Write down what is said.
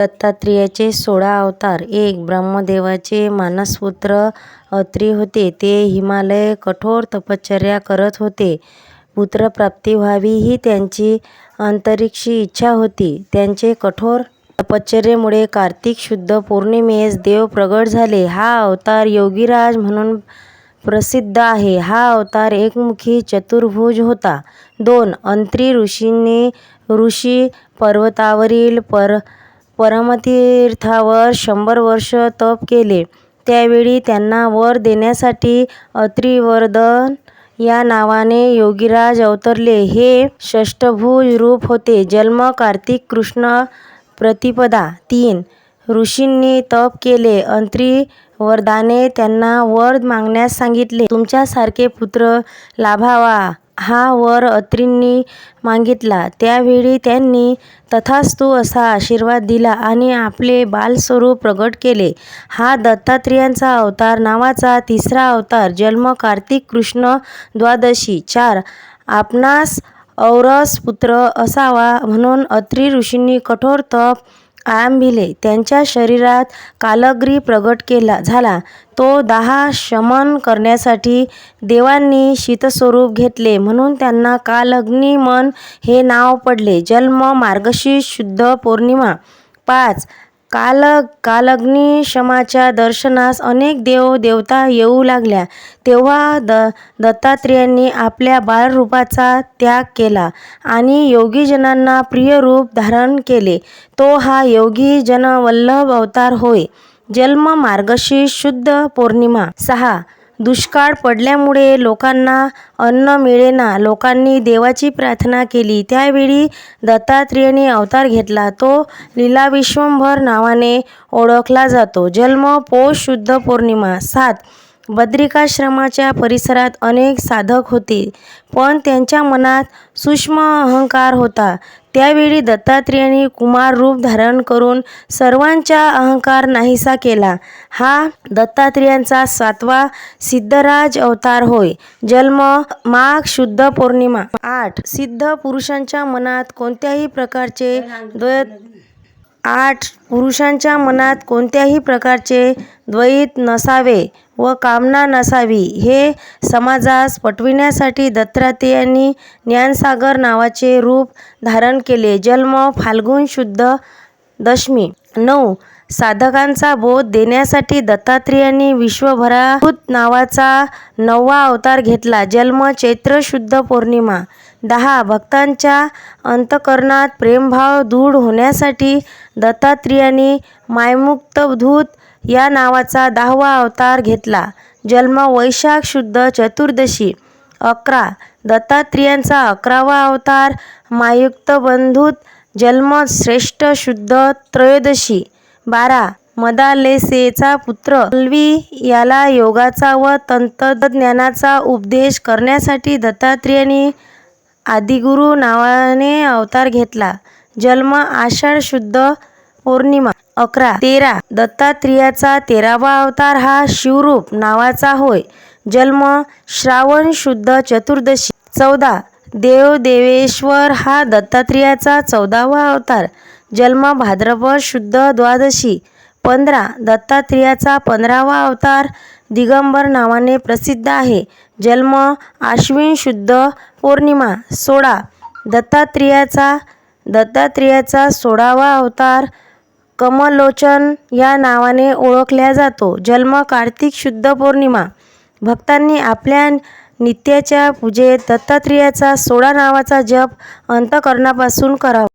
दत्तात्रेयाचे सोळा अवतार एक ब्रह्मदेवाचे मानसपुत्र अत्री होते. ते हिमालय कठोर तपश्चर्या करत होते. पुत्रप्राप्ती व्हावी ही त्यांची अंतरिक्षी इच्छा होती. त्यांचे कठोर तपश्चर्येमुळे कार्तिक शुद्ध पौर्णिमेस देव प्रगट झाले. हा अवतार योगीराज म्हणून प्रसिद्ध आहे. हा अवतार एकमुखी चतुर्भुज होता. दोन अत्री ऋषींनी ऋषी पर्वतावरील पर परमतीर्थावर शंभर वर्ष तप केले. त्यावेळी त्यांना वर देण्यासाठी अत्रिवर्धन या नावाने योगीराज अवतरले. हे षष्ठभुज रूप होते. जन्म कार्तिक कृष्ण प्रतिपदा. तीन ऋषींनी तप केले. अत्रिवरदाने त्यांना वर मागण्यास सांगितले. तुमच्यासारखे पुत्र लाभावा हा वर अत्रींनी मागितला. त्यावेळी त्यांनी तथास्तु असा आशीर्वाद दिला आणि आपले बालस्वरूप प्रगट केले. हा दत्तात्रेयांचा अवतार नावाचा तिसरा अवतार. जन्म कार्तिक कृष्ण द्वादशी. चार आपणास औरस पुत्र असावा म्हणून अत्री ऋषींनी कठोर तप आंबिले त्यांच्या शरीरात कालग्री प्रगट झाला. तो दाहा शमन करण्यासाठी देवांनी शीतस्वरूप घेतले म्हणून त्यांना कालअग्निमन हे नाव पडले. जन्म मार्गशीर्ष शुद्ध पौर्णिमा. पाच काल कालग्निशमाच्या दर्शनास अनेक देव देवता येऊ लागल्या. तेव्हा द दत्तात्रेयांनी आपल्या बालरूपाचा त्याग केला आणि योगीजनांना प्रिय रूप धारण केले. तो हा योगीजन वल्लभ अवतार होय. जन्म मार्गशीर्ष शुद्ध पौर्णिमा. सहा दुष्काळ पडल्यामुळे लोकांना अन्न मिळेना. लोकांनी देवाची प्रार्थना केली. त्यावेळी दत्तात्रेयने अवतार घेतला. तो लीलाविश्वंभर नावाने ओळखला जातो. जन्म पौष शुद्ध पौर्णिमा. सात बद्रिकाश्रमाच्या परिसरात अनेक साधक होते पण त्यांच्या मनात सूक्ष्म अहंकार होता. त्यावेळी दत्तात्रेयांनी कुमार रूप धारण करून सर्वांचा अहंकार नाहीसा केला. हा दत्तात्रेयांचा सातवा सिद्धराज अवतार होय. जन्म माघ शुद्ध पौर्णिमा. आठ सिद्ध पुरुषांच्या मनात कोणत्याही प्रकारचे द्वैत आठ पुरुषांच्या मनात कोणत्याही प्रकारचे द्वैत नसावे व कामना नसावी हे समाजास पटविण्यासाठी दत्तात्रेयांनी ज्ञानसागर नावाचे रूप धारण केले. जन्म फाल्गुन शुद्ध दशमी. नऊ साधकांचा बोध देण्यासाठी दत्तात्रेयांनी विश्वभराभूत नावाचा नववा अवतार घेतला. जन्म चैत्र शुद्ध पौर्णिमा. दहा भक्तांच्या अंतःकरणात प्रेमभाव दृढ होण्यासाठी दत्तात्रेयांनी मायमुक्तधूत या नावाचा दहावा अवतार घेतला. जन्म वैशाख शुद्ध चतुर्दशी. अकरा दत्तात्रेयांचा अकरावा अवतार मायुक्तबंधूत जन्म श्रेष्ठ शुद्ध त्रयोदशी. बारा मदालेसेचा पुत्र अल्वी याला योगाचा व तंत्रज्ञानाचा उपदेश करण्यासाठी दत्तात्रेयांनी आदिगुरू नावाने अवतार घेतला. जन्म आषाढ शुद्ध पौर्णिमा. अकरा तेरा दत्तात्रेयाचा तेरावा अवतार हा शिवरूप नावाचा होय. जन्म श्रावण शुद्ध चतुर्दशी. चौदा देवदेवेश्वर हा दत्तात्रेयाचा चौदावा अवतार. जन्म भाद्रपद शुद्ध द्वादशी. पंधरा दत्तात्रेयाचा पंधरावा अवतार दिगंबर नावाने प्रसिद्ध आहे. जन्म आश्विन शुद्ध पौर्णिमा. सोळा दत्तात्रेयाचा दत्तात्रेयाचा सोळावा अवतार कमलोचन या नावाने ओळखला जातो. जन्म कार्तिक शुद्ध पौर्णिमा. भक्तांनी आपल्या नित्याच्या पूजेत दत्तात्रेयाचा सोळा नावाचा जप अंतःकरणापासून करावा.